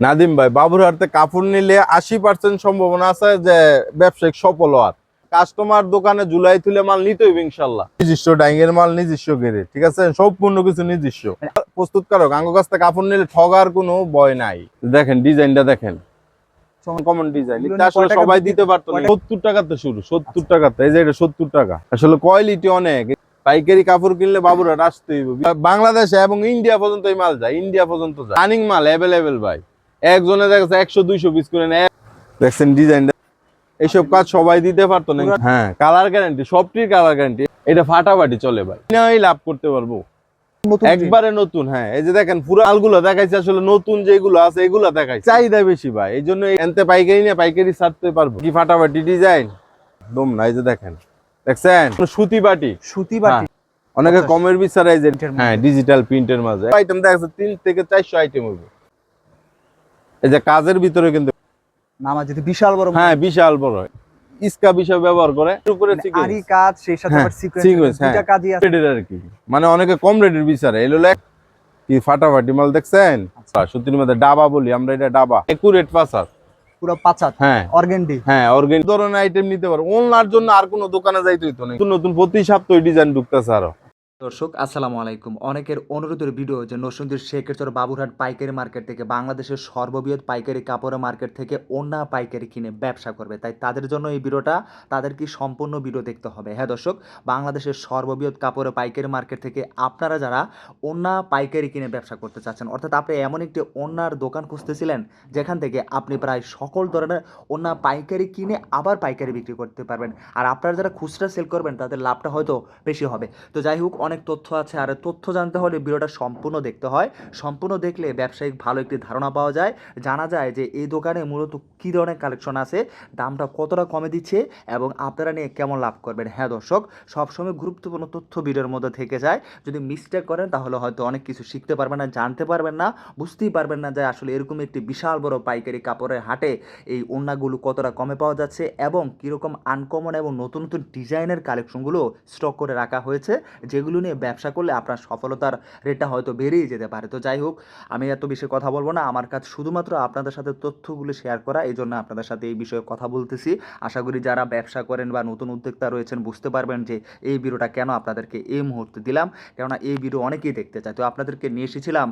নাদিম ভাই বাবুরহাটতে কাপড় নিলে আশি পার্সেন্ট সম্ভাবনা আছে যে ব্যবসায়িক সফল হওয়ার। কাস্টমার দোকানে জুলাই তুলে মাল নিতে হইবে ইনশাল্লাহ। নিজস্ব ডাইংয়ের মাল নিজস্ব গেড়ে ঠিক আছে? সম্পূর্ণ কিছু নিজস্ব। প্রস্তুতকারক আঙ্গ কাছ থেকে কাপড় নিলে ঠগার কোনো ভয় নাই। দেখেন ডিজাইনটা দেখেন। কমন ডিজাইন আসলে সবাই দিতে পারতো না। সত্তর টাকাতে শুরু সত্তর টাকাতে এই যে এটা সত্তর টাকা। আসলে কোয়ালিটি অনেক। পাইকারি কাপড় কিনলে বাবুরাট আসতেই হবে বাংলাদেশে এবং ইন্ডিয়া পর্যন্ত এই মাল যায়। ইন্ডিয়া পর্যন্ত যায়। রানিং মাল অ্যাভেলেবেল ভাই। একজনে দেখছে একশো দুইশো পিস করে নেয়। দেখছেন ডিজাইনটা এইসব কাজ সবাই দিতে পারতো না হ্যাঁ কালার গ্যারান্টি সবটির কালার গ্যারান্টি এটা ফাটাফাটি চলে ভাই। নাই লাভ করতে পারব। একবারে নতুন হ্যাঁ। এই যে দেখেন পুরো মালগুলো দেখাইছে আসলে নতুন যেগুলো আছে এগুলো দেখাইছে। চাহিদা বেশি ভাই এই জন্য এনতে পাইকারি নিয়ে পাইকারি ছাড়তে পারব। কি ফাটাফাটি ডিজাইন দম না এই যে দেখেন। দেখছেন? সুতি বাটি? সুতি বাটি? অনেকে আচ্ছা, কমের বিচারে যে হ্যাঁ ডিজিটাল প্রিন্টের মাঝে। আইটেম দেখা যাচ্ছে তিন থেকে চারশো আইটেম হবে এই যে কাজের ভিতরে কিন্তু নামা যদি বিশাল বড় হ্যাঁ বিশাল বড়। ইস্কা বিষয় ব্যবহার করে উপরে মানে আরি কাজ সেই সাথে হ্যাঁ, আবার সিকোয়েন্স sequence, হ্যাঁ। কাজই আছে। আর কি। মানে অনেকে কম রেটের বিচারে। এলো কি ফাটাফাটি মাল দেখছেন? আচ্ছা। সত্যির মধ্যে ডাবা বলি আমরা এটা ডাবা। একুরেট পাসার পুরো পাঁচাত হ্যাঁ। অর্গেন্ডি হ্যাঁ অর্গানিক ধরনের আইটেম নিতে পারো। ওনার জন্য আর কোনো দোকানে যাইতে হইতো না। নতুন নতুন প্রতি সপ্তাহে ডিজাইন ঢুকতেছে আরও। দর্শক, আসসালামু আলাইকুম। অনেকের অনুরোধের ভিডিও যে নরসিংদীর শেখেরচর বাবুরহাট পাইকারি মার্কেট থেকে বাংলাদেশের সর্ববৃহৎ পাইকারি কাপড়ের মার্কেট থেকে অন্য পাইকারি কিনে ব্যবসা করবে। তাই তাদের জন্য এই ভিডিওটা, তাদের কি সম্পূর্ণ ভিডিও দেখতে হবে? হ্যাঁ দর্শক, বাংলাদেশের সর্ববৃহৎ কাপড়ের পাইকারি মার্কেট থেকে আপনারা যারা অন্য পাইকারি কিনে ব্যবসা করতে চাচ্ছেন, অর্থাৎ আপনি এমন একটি অন্যার দোকান খুঁজতেছিলেন, যেখান থেকে আপনি প্রায় সকল ধরনের অন্য পাইকারি কিনে আবার পাইকারি বিক্রি করতে পারবেন। আর আপনারা যারা খুচরা সেল করবেন, তাদের লাভটা হয়তো বেশি হবে। তো যাই হোক অনেক তথ্য আছে, আর তথ্য জানতে হলে ভিডিওটা সম্পূর্ণ দেখতে হয়। সম্পূর্ণ দেখলে ব্যবসায়িক ভালো একটি ধারণা পাওয়া যায়। জানা যায় যে, এই দোকানে মূলত কী ধরনের কালেকশন আছে, দামটা কতটা কমে দিচ্ছে, এবং আপনারা নিয়ে কেমন লাভ করবেন। হ্যাঁ দর্শক, সবসময় গুরুত্বপূর্ণ তথ্য ভিডিওর মধ্যে থেকে যায়। যদি মিস্টেক করেন, তাহলে হয়তো অনেক কিছু শিখতে পারবেন না, জানতে পারবেন না, বুঝতেই পারবেন না যে, আসলে এরকম একটি বিশাল বড় পাইকারি কাপড়ের হাটে এই ওড়নাগুলো কতটা কমে পাওয়া যাচ্ছে, এবং কীরকম আনকমন এবং নতুন নতুন ডিজাইনের কালেকশনগুলো স্টক করে রাখা হয়েছে, যেগুলো নিয়ে ব্যবসা করলে আপনার সফলতার রেটটা হয়তো বেড়েই যেতে পারে। তো যাই হোক, আমি এত বেশি কথা বলব না। আমার কাছে শুধুমাত্র আপনাদের সাথে তথ্যগুলো শেয়ার করা, এই জন্য আপনাদের সাথে এই বিষয়ে কথা বলতেছি। আশা করি যারা ব্যবসা করেন বা নতুন উদ্যোক্তা রয়েছেন, বুঝতে পারবেন যে এই ভিডিওটা কেন আপনাদেরকে এই মুহূর্তে দিলাম। কেননা এই ভিডিও অনেকেই দেখতে চায়। তো আপনাদেরকে নিয়ে এসেছিলাম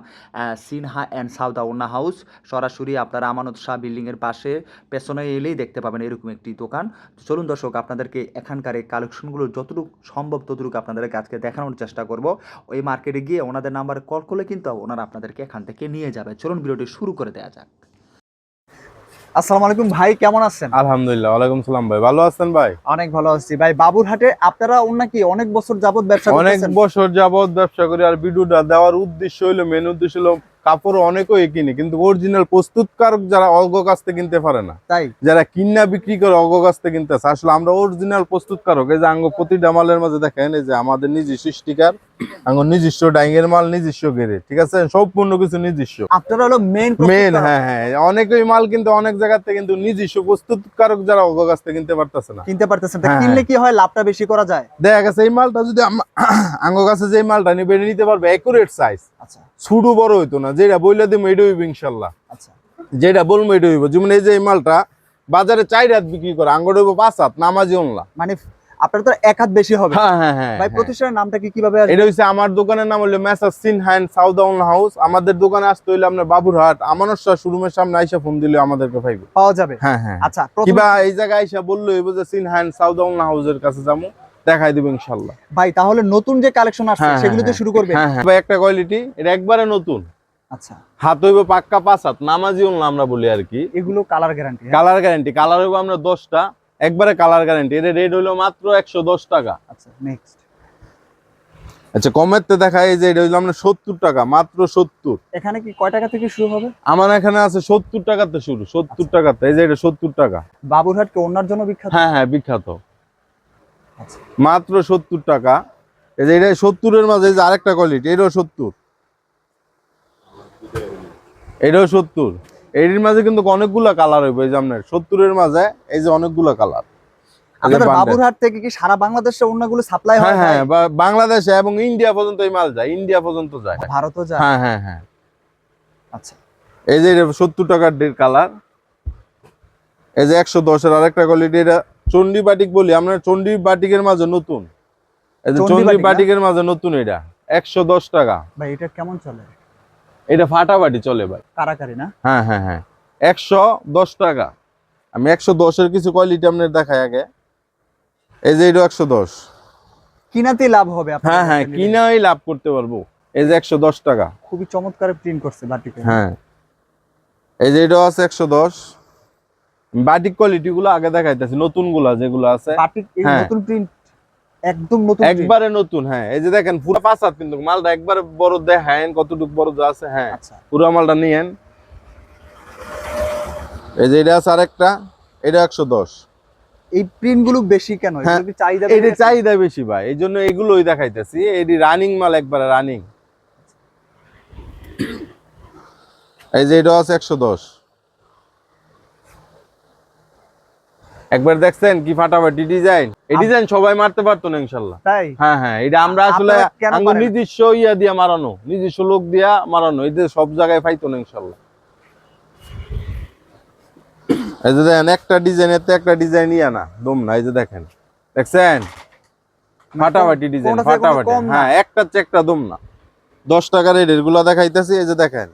সিনহা অ্যান্ড সাউদা ওনা হাউস সরাসরি আপনারা আমানত শাহ বিল্ডিংয়ের পাশে, পেছনে এলেই দেখতে পাবেন এরকম একটি দোকান। চলুন দর্শক, আপনাদেরকে এখানকার এই কালেকশনগুলো যতটুকু সম্ভব ততটুকু আপনাদেরকে আজকে দেখানোর চেষ্টা করব। ওই মার্কেটে গিয়ে ওনাদের নাম্বারে কল করলে কিন্তু ওনারা আপনাদেরকে এখান থেকে নিয়ে যাবে। চলুন ভিডিওটি শুরু করে দেওয়া যাক। আসসালামু আলাইকুম ভাই কেমন আছেন? আলহামদুলিল্লাহ ওয়ালাইকুম সালাম ভাই। ভালো আছেন ভাই? অনেক ভালো আছি। ভাই বাবুরহাটে আপনারা নাকি অনেক বছর যাবত ব্যবসা অনেক বছর যাবত ব্যবসা করি আর ভিডিওটা দেওয়ার উদ্দেশ্য হলো মেন উদ্দেশ্য হলো কাপড় অনেকেই কিনে কিন্তু অরিজিনাল প্রস্তুতকারক যারা অল্প কাছ থেকে কিনতে পারে না তাই? যারা কিনা বিক্রি করে অল্প কাছ থেকে কিনতে আসে আসলে আমরা অরিজিনাল প্রস্তুতকারক এই যে আঙ্গ প্রতিটা মালের মাঝে দেখেন এই যে আমাদের নিজে স্টিকার আঙ্গ নিজস্ব ডাইংয়ের মাল নিজস্ব গেড়ে ঠিক আছে? কিছু নিজস্ব। আপনারা হলো মেইন মেন হ্যাঁ হ্যাঁ। অনেকেই মাল কিন্তু অনেক জায়গা থেকে কিন্তু নিজস্ব প্রস্তুতকারক যারা কাছ থেকে কিনতে পারতেছে না। কিনতে পারতেছেন। তা হ্যাঁ, কিনলে কি হয়? লাভটা বেশি করা যায়? দেখা গেছে এই মালটা যদি আঙ্গ কাছে যে মালটা নিবে নিতে পারবে একুরেট সাইজ আচ্ছা। ছোট বড় হইতো না। যেটা বইলে দিব এটা হইব ইনশাল্লাহ। আচ্ছা। যেটা বলব এটা হইব। যেমন এই যে এই মালটা বাজারে চার হাত বিক্রি করে আঙ্গর হইব পাঁচ হাত নামাজি অনলা। মানে আপনার তো এক হাত বেশি হবে। হ্যাঁ হ্যাঁ হ্যাঁ ভাই। প্রতিষ্ঠানের নামটা কি কীভাবে এটা হচ্ছে আমার দোকানের নাম হলো মেসার সিন হ্যান্ড সাউদাউন হাউস আমাদের দোকানে আসতে হইলে আপনার বাবুরহাট শোরুমের সামনে আইসা ফোন দিলে আমাদেরকে পাইবে। পাওয়া যাবে। হ্যাঁ হ্যাঁ। আচ্ছা কিবা এই জায়গায় আইসা বলল হইব যে সিন হ্যান্ড সাউদাউন হাউসের কাছে যাব দেখাই দিব ইনশাল্লাহ। ভাই তাহলে নতুন যে কালেকশন আসছে সেগুলো তো শুরু করবে ভাই, একটা কোয়ালিটি এটা একবারে নতুন। আচ্ছা। হাত হইব পাক্কা পাঁচ হাত নামাজি আমরা বলি আর কি। এগুলো colour guarantee colour guarantee colour হইব আমরা দশটা। একবারে কালার গ্যারান্টি এর রেট হইল মাত্র একশো দশ টাকা। আচ্ছা নেক্সট আচ্ছা কমের তো দেখা এই যে এটা হইল আমরা সত্তর টাকা মাত্র সত্তর। এখানে কি কয় টাকা থেকে শুরু হবে? আমার এখানে আছে সত্তর টাকাতে শুরু সত্তর টাকাতে এই যে এটা সত্তর টাকা। বাবুরহাট কি ওনার জন্য বিখ্যাত? হ্যাঁ হ্যাঁ বিখ্যাত। আচ্ছা। মাত্র সত্তর টাকা। এই যে এটা সত্তরের মাঝে এই যে আরেকটা কোয়ালিটি এটাও সত্তর। এটাও সত্তর। এর মাঝে কিন্তু অনেকগুলা কালার হইবে এই যে আপনার সত্তরের মাঝে এই যে অনেকগুলা কালার আপনাদের বাবুরহাট থেকে কি সারা বাংলাদেশে ওনাগুলো সাপ্লাই হ্যাঁ হয় বাংলাদেশে এবং ইন্ডিয়া পর্যন্ত এই মাল যায় ইন্ডিয়া পর্যন্ত যায়। ভারতও যায়? হ্যাঁ হ্যাঁ হ্যাঁ। আচ্ছা। এই যে সত্তর টাকার কালার এই যে একশো দশের আরেকটা কোয়ালিটি এটা চন্ডী বাটিক বলি আমরা চন্ডী বাটিকের মাঝে নতুন। এই যে চণ্ডী চন্ডী বাটিকের মাঝে নতুন এটা একশো দশ টাকা। ভাই এটা কেমন চলে? এটা ফাটাফাটি চলে ভাই। কারাকারি না? হ্যাঁ হ্যাঁ হ্যাঁ। একশো দশ টাকা। আমি একশো দশের কিছু কোয়ালিটি আপনার দেখাই আগে। এই যে এটা একশো দশ। কিনাতে লাভ হবে হ্যাঁ হ্যাঁ কিনাই লাভ করতে পারব। এই যে একশো দশ টাকা। খুবই চমৎকার প্রিন্ট করছে বাটিকে। হ্যাঁ। এই যে এটাও আছে একশো দশ। বাটিক কোয়ালিটি গুলো আগে দেখাইতেছি নতুনগুলা যেগুলো আছে। বাটিক এই হ্যাঁ। নতুন প্রিন্ট একদম নতুন একবারে নতুন হ্যাঁ। এই যে দেখেন পুরো পাঁচ হাত কিন্তু মালটা একবারে বড় কতটুকু বড় আছে হ্যাঁ। আচ্ছা। পুরো মালটা নিয়েন। এই যে এটা আছে আরেকটা এটা একশো দশ। এই প্রিন্ট বেশি কেন? হ্যাঁ, এটা চাহিদা বেশি ভাই এই জন্য এগুলোই দেখাইতেছি। এটি রানিং মাল একবারে রানিং এই যে এটা আছে একশো দশ। একবার দেখছেন কি ফাটাফাটি ডিজাইন এই ডিজাইন সবাই মারতে পারতো না ইনশাল্লাহ। হ্যাঁ হ্যাঁ এটা আমরা আসলে? নিজস্ব ইয়া দিয়া মারানো নিজস্ব লোক দিয়া মারানো এদের সব জায়গায় পাইতো না ইনশাল্লাহ। এই যে দেখেন একটা ডিজাইনের তো একটা ডিজাইন ইয়া না দম না এই যে দেখেন। দেখছেন? ফাটাফাটি ডিজাইন ফাটাফাটি। হ্যাঁ একটা চেয়ে একটা দম না। দশ টাকার রেটেরগুলা দেখাইতেছি এই যে দেখেন।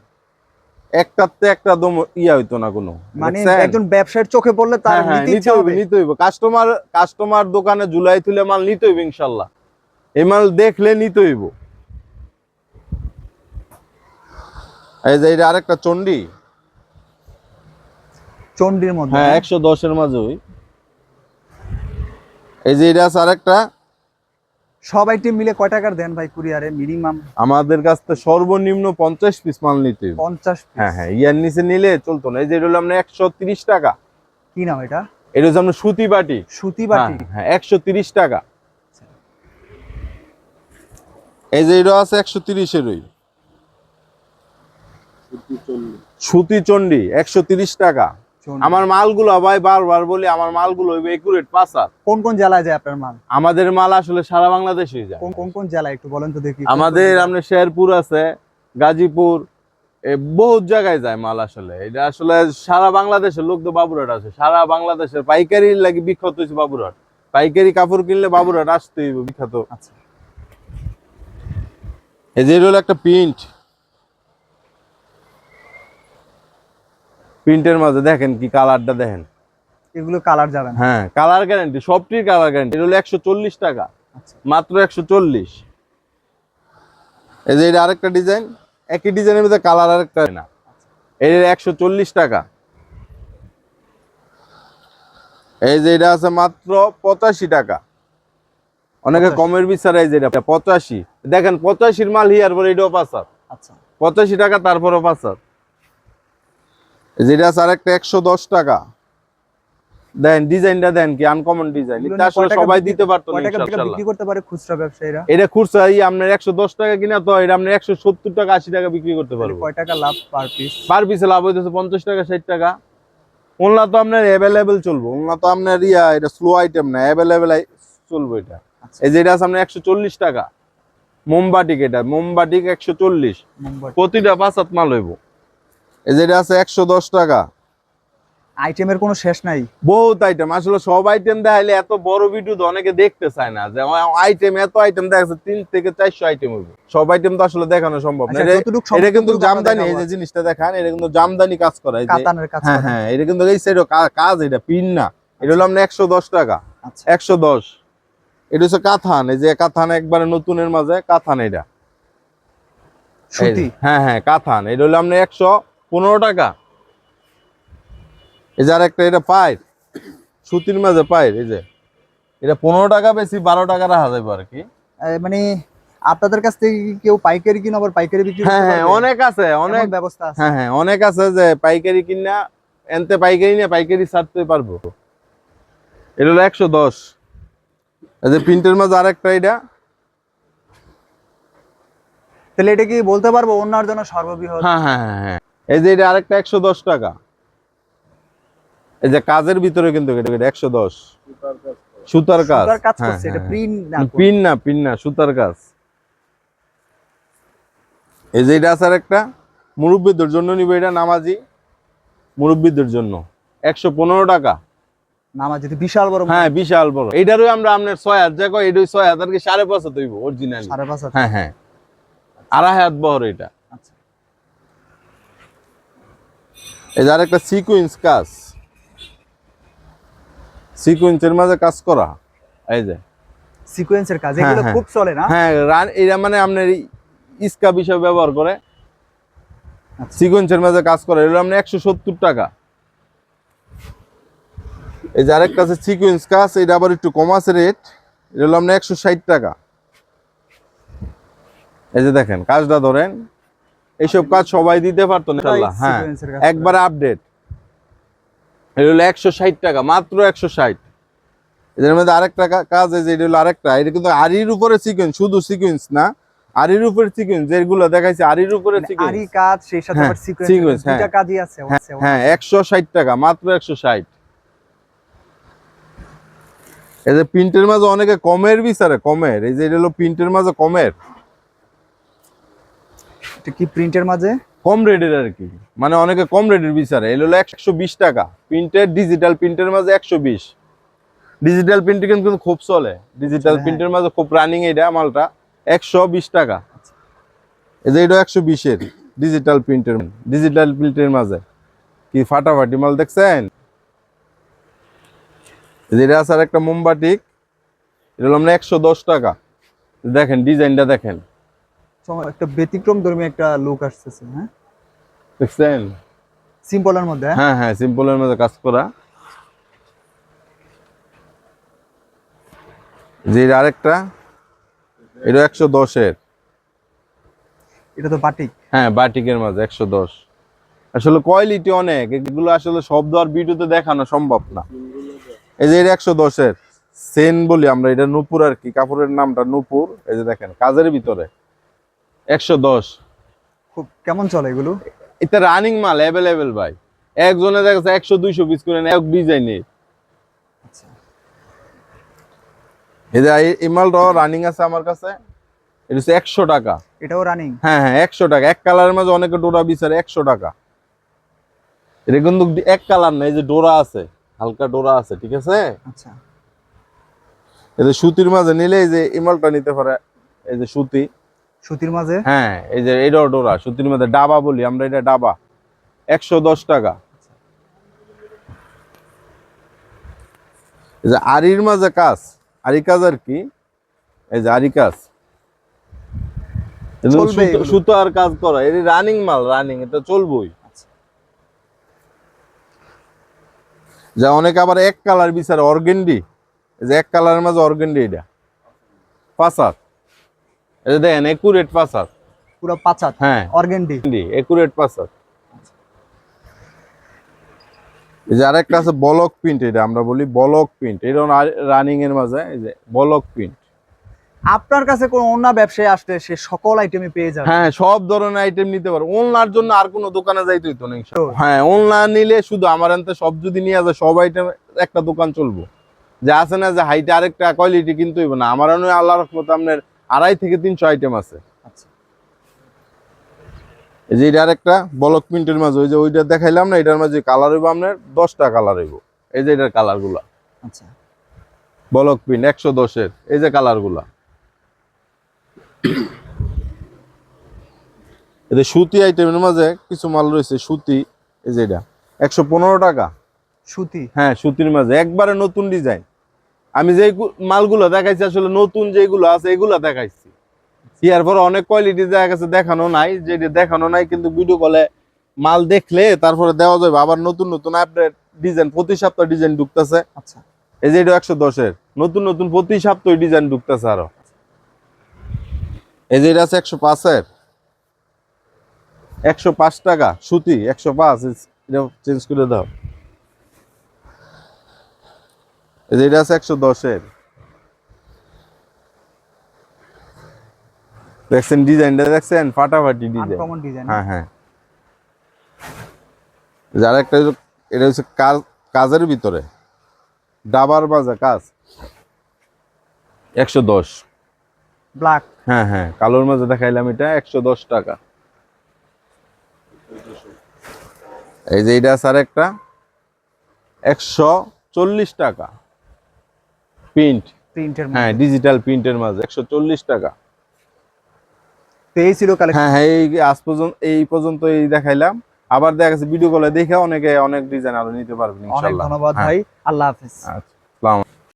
একটাতে একটা দম ইয়া হইতো না কোনো। মানে একজন ব্যবসায়ীর চোখে পড়লে তার হ্যাঁ, হ্যাঁ, নিতে হবে। নিতে হইবে। কাস্টমার কাস্টমার দোকানে জুলাই তুলে মাল নিতে হইবে ইনশাল্লাহ। এই মাল দেখলে নিতে হইব। এই যে এটা আরেকটা চন্ডি চন্ডির মধ্যে হ্যাঁ। একশো দশের মাঝে ওই। এই যে এটা আছে আরেকটা। সব আইটেম মিলে কয় টাকার দেন ভাই কুরিয়ারে? মিনিমাম আমাদের কাছ থেকে সর্বনিম্ন পঞ্চাশ পিস মাল নিতে পঞ্চাশ হ্যাঁ হ্যাঁ ইয়ার নিচে নিলে চলতো না। এই যে এটা হলো আপনার একশো তিরিশ টাকা। কি নাম এটা? এটা হচ্ছে আপনার সুতি বাটি। সুতি হ্যাঁ বাটি? হ্যাঁ একশো তিরিশ টাকা। এই যে এটা আছে একশো তিরিশের ওই। সুতি চন্ডি একশো তিরিশ টাকা। আমার মালগুলো ভাই বারবার বলি আমার মালগুলো একুরেট কোন কোন জেলায় যায় আপনার মাল? আমাদের মাল আসলে সারা বাংলাদেশে যায়। কোন কোন কোন জেলায় একটু বলেন তো দেখি। আমাদের আপনার শেরপুর আছে গাজীপুর বহুত জায়গায় যায় মাল আসলে। এটা আসলে সারা বাংলাদেশের লোক তো বাবুরহাট আছে। সারা বাংলাদেশের পাইকারি লাগি বিখ্যাত হয়েছে বাবুরহাট। পাইকারি কাপড় কিনলে বাবুরহাট আসতেই বিখ্যাত। আচ্ছা। এই যে হলো একটা প্রিন্ট। প্রিন্টের মাঝে দেখেন কি কালারটা দেখেন। এগুলো কালার যাবে হ্যাঁ কালার গ্যারান্টি সবটির কালার গ্যারান্টি এটা হলো একশো চল্লিশ টাকা আচ্ছা। মাত্র একশো চল্লিশ। এই যে এটা আরেকটা ডিজাইন একই ডিজাইনের মধ্যে কালার আরেকটা না। এটা একশো চল্লিশ টাকা। এই যে এটা আছে মাত্র পঁচাশি টাকা। অনেকে কমের বিচার এই যে এটা পঁচাশি। দেখেন পঁচাশির মাল হিয়ার পরে এটাও পাঁচার আচ্ছা। পঁচাশি টাকা তারপরে পাঁচার এই যে এটা আছে আরেকটা একশো দশ টাকা। দেন ডিজাইনটা দেন কি আনকমন ডিজাইন এটা আসলে সবাই দিতে পারতো না। বিক্রি করতে পারে খুচরা ব্যবসায়ীরা? এটা খুচরা এই আপনার একশো দশ টাকা কিনা তো এটা আপনি একশো সত্তর টাকা আশি টাকা বিক্রি করতে পারব। কয় টাকা লাভ পার পিস পার পিসে লাভ হইতেছে পঞ্চাশ টাকা ষাট টাকা। ওনলা তো আপনার অ্যাভেলেবেল চলবো। ওনলা তো আপনার ইয়া এটা স্লো আইটেম না অ্যাভেলেবেল চলবো এটা। আচ্ছা। এই যে এটা আছে আপনার একশো চল্লিশ টাকা। মোমবাটিক এটা মোমবাটিক একশো চল্লিশ। মুম্বাই প্রতিটা পাঁচ হাত মাল হইব। এই যে এটা আছে একশো দশ টাকা। আইটেমের কোনো শেষ নাই। বহুত আইটেম আসলে সব আইটেম দেখাইলে এত বড় ভিডিও তো অনেকে দেখতে চায় না যে আইটেম এত আইটেম দেখাচ্ছে তিন থেকে চারশো আইটেম হইব। সব আইটেম তো আসলে দেখানো সম্ভব না। আচ্ছা, এটা- কিন্তু জামদানি এই যে জিনিসটা দেখান এটা কিন্তু জামদানি কাজ করা হ্যাঁ হ্যাঁ এটা কিন্তু এই সাইড কাজ এটা পিন না। এটা হলো আপনার একশো দশ টাকা। আচ্ছা। একশো দশ। এটা হচ্ছে কাথান এই যে কাথান একবারে নতুনের মাঝে কাথান এটা। হ্যাঁ হ্যাঁ কাথান। এটা হলো আপনার একশো পনেরো টাকা। এই যে আরেকটা এটা পায়ের। সুতির মাঝে পায়ের এই যে। এটা পনেরো টাকা বেশি বারো টাকা রাখা যাবে আর কি। মানে আপনাদের কাছ থেকে কেউ পাইকারি কিনে আবার পাইকারি বিক্রি হ্যাঁ হ্যাঁ অনেক আছে অনেক ব্যবস্থা আছে? হ্যাঁ হ্যাঁ অনেক আছে যে পাইকারি কিনা এনতে পাইকারি না পাইকারি ছাড়তে পারব। এটা হলো একশো দশ। এই যে প্রিন্টের মাঝে আরেকটা এটা তাহলে এটা কি বলতে পারব অন্যার জন্য সর্ববৃহৎ? হ্যাঁ হ্যাঁ হ্যাঁ হ্যাঁ। এই যে এটা আরেকটা একশো দশ টাকা। এই যে কাজের ভিতরে কিন্তু একশো দশ। সুতার কাজ হ্যাঁ, হ্যাঁ, প্রিন্ট না হ্যাঁ। পিন না পিন না সুতার কাজ। এই যে এটা আছে আরেকটা। মুরব্বীদের জন্য নিবে এটা নামাজি। মুরব্বীদের জন্য। একশো পনেরো টাকা। নামাজ বিশাল বড় হ্যাঁ বিশাল বড়। এটারও আমরা আপনার ছয় হাজার টাকা এটাই ছয় হাজার কি সাড়ে পাঁচ হাত হইব অরিজিনাল সাড়ে পাঁচ হাত হ্যাঁ হ্যাঁ। আড়াই হাত বহর এটা আচ্ছা এই আরেকটা সিকুয়েন্স কাজ। সিকুয়েন্সের মাঝে কাজ করা। এই যে। সিকোয়েন্সের কাজ হ্যাঁ, এগুলো হ্যাঁ। খুব চলে না? হ্যাঁ রান এটা মানে আপনার ইস্কা বিষয় ব্যবহার করে। আচ্ছা। সিকোয়েন্সের মাঝে কাজ করে এগুলো আপনার একশো সত্তর টাকা। এই যে আরেকটা আছে সিকোয়েন্স কাজ এটা আবার একটু কম আছে রেট এটা হলো আপনার একশো ষাট টাকা। এই যে দেখেন কাজটা ধরেন। এইসব কাজ সবাই দিতে পারতো না হ্যাঁ। একবার আপডেট এটা হলো একশো ষাট টাকা মাত্র একশো ষাট। এদের মধ্যে আরেকটা কাজ আছে এটা হলো আরেকটা। এটা কিন্তু আরির উপরে সিকোয়েন্স শুধু সিকোয়েন্স না আরির উপরে সিকোয়েন্স যেগুলো দেখাইছে আরির উপরে মানে সিকোয়েন্স আরি কাজ সেই সাথে হ্যাঁ, আবার সিকোয়েন্স হ্যাঁ। কাজই আছে হ্যাঁ একশো ষাট টাকা মাত্র একশো ষাট। এই যে প্রিন্টের মাঝে অনেকে কমের বিচারে কমের। এই যে এটা হলো প্রিন্টের মাঝে কমের। এটা কি প্রিন্টের মাঝে? কম রেটের আর কি। মানে অনেকে কম রেটের বিচারে এগুলো হলো একশো বিশ টাকা। প্রিন্টের ডিজিটাল প্রিন্টের মাঝে একশো বিশ। ডিজিটাল প্রিন্টে কিন্তু খুব চলে। ডিজিটাল হ্যাঁ। প্রিন্টের মাঝে খুব রানিং এটা মালটা একশো বিশ টাকা। এই যে এটা একশো বিশের ডিজিটাল প্রিন্টের ডিজিটাল প্রিন্টের মাঝে। কি ফাটাফাটি মাল দেখছেন? এই যে এটা আছে আর একটা মোমবাটিক এটা হলো আমরা একশো দশ টাকা। দেখেন ডিজাইনটা দেখেন। একটা ব্যতিক্রম ধর্মী একটা লুক আসতেছে হ্যাঁ? দেখছেন? সিম্পলের মধ্যে হ্যাঁ? হ্যাঁ হ্যাঁ সিম্পলের মধ্যে কাজ করা। যে আরেকটা এটা একশো দশের। এটা তো বাটিক। হ্যাঁ বাটিকের মাঝে একশো দশ। আসলে কোয়ালিটি অনেক এগুলো আসলে শব্দ আর ভিডিওতে দেখানো সম্ভব না। এই যে এটা একশো দশের। সেন বলি আমরা এটা নূপুর আর কি কাপড়ের নামটা নূপুর। এই যে দেখেন কাজের ভিতরে। একশো দশ। খুব কেমন চলে এগুলো? এটা রানিং মাল অ্যাভেলেবেল ভাই। একজনে দেখা যাচ্ছে একশো দুইশো পিস করে নেয়, এক ডিজাইনের আচ্ছা। এই মালটাও রানিং আছে আমার কাছে। এটা হচ্ছে একশো টাকা। এটাও রানিং হ্যাঁ হ্যাঁ একশো টাকা। এক কালারের মাঝে অনেকে ডোরা বিচারে একশো টাকা। এটা কিন্তু এক কালার না এই যে ডোরা আছে হালকা ডোরা আছে ঠিক আছে? আচ্ছা। এই যে সুতির মাঝে নিলে এই যে এই মালটা নিতে পারে এই যে সুতি। সুতির মাঝে? হ্যাঁ এই যে ডোরা সুতির মধ্যে ডাবা বলি আমরা এটা ডাবা। একশো দশ টাকা। এই যে আরির মাঝে কাজ। আরি কাজ আর কি? এই যে আরি কাজ। সুতো- আর কাজ করা। এটা রানিং মাল রানিং এটা চলবই। আচ্ছা। যা অনেকে আবার এক কালার বিচারে অর্গেন্ডি। এই যে এক কালারের মাঝে অর্গেন্ডি এটা। পাঁচাত যে দেখেন একুরেট পুরো পাঁচাত? হ্যাঁ। অর্গেন্ডি? একুরেট পাঁচাত। এই যে আরেকটা আছে বলক প্রিন্ট এটা আমরা বলি বলক প্রিন্ট এটা রানিং এর মাঝে এই যে বলক প্রিন্ট আপনার কাছে কোন অন্য ব্যবসায়ী আসলে সে সকল আইটেমই পেয়ে যাবে? হ্যাঁ সব ধরনের আইটেম নিতে পারো। অনলাইন জন্য আর কোনো দোকানে যাইতে হইতো না হ্যাঁ অনলাইন নিলে শুধু আমার আনতে সব যদি নিয়ে যায় সব আইটেম একটা দোকান চলবো। যে আছে না যে হাইটে আরেকটা কোয়ালিটি কিন্তু হইব না। আমার আল্লাহ রহমত আপনার আড়াই থেকে তিনশো আইটেম আছে। আচ্ছা। এই যে এটা আরেকটা বলক প্রিন্টের মাঝে ওই যে ওইটা দেখাইলাম না এটার মাঝে কালার হইব আপনার দশটা কালার হইব। এই যে এটার কালারগুলা। আচ্ছা। বলক প্রিন্ট একশো দশের এই যে কালারগুলা। এদের সুতি আইটেমের মাঝে কিছু মাল রয়েছে সুতি এই যে এটা। একশো পনেরো টাকা। সুতি? হ্যাঁ সুতির মাঝে। একবারে নতুন ডিজাইন আমি যে মালগুলো দেখাইছি আসলে নতুন যেগুলো আছে এগুলো দেখাইছি। ইয়ার পরে অনেক কোয়ালিটি দেখা গেছে দেখানো নাই। যেটা দেখানো নাই কিন্তু ভিডিও কলে মাল দেখলে তারপরে দেওয়া যাবে। আবার নতুন নতুন আপডেট ডিজাইন প্রতি সপ্তাহ ডিজাইন ঢুকতেছে। আচ্ছা। এই যে এটা একশো দশের। নতুন নতুন প্রতি সপ্তাহে ডিজাইন ঢুকতেছে আরও। এই যে এটা আছে একশো পাঁচের। একশো পাঁচ টাকা সুতি একশো পাঁচ এটা চেঞ্জ করে দাও। এই যে এটা আছে একশো দশের। দেখছেন ডিজাইনটা দেখছেন? ফাটাফাটি ডিজাইন। হ্যাঁ হ্যাঁ। যার একটা এটা হচ্ছে কাজ কাজের ভিতরে। ডাবার বাজা কাজ। একশো দশ। ব্ল্যাক। হ্যাঁ হ্যাঁ কালোর মাঝে দেখাইলাম এটা একশো দশ টাকা। এই যে এটা স্যার একটা একশো চল্লিশ টাকা। প্রিন্ট প্রিন্টের হ্যাঁ ডিজিটাল প্রিন্টের মাঝে। একশো চল্লিশ টাকা। তো এই ছিল কালেকশন হ্যাঁ হ্যাঁ এই আজ পর্যন্ত এই পর্যন্ত এই দেখাইলাম। আবার দেখা গেছে ভিডিও কলে দেখে অনেকে অনেক ডিজাইন আরও নিতে পারবেন অনেক ধন্যবাদ হ্যাঁ, ভাই। আল্লাহ হাফেজ। আচ্ছা আসসালামু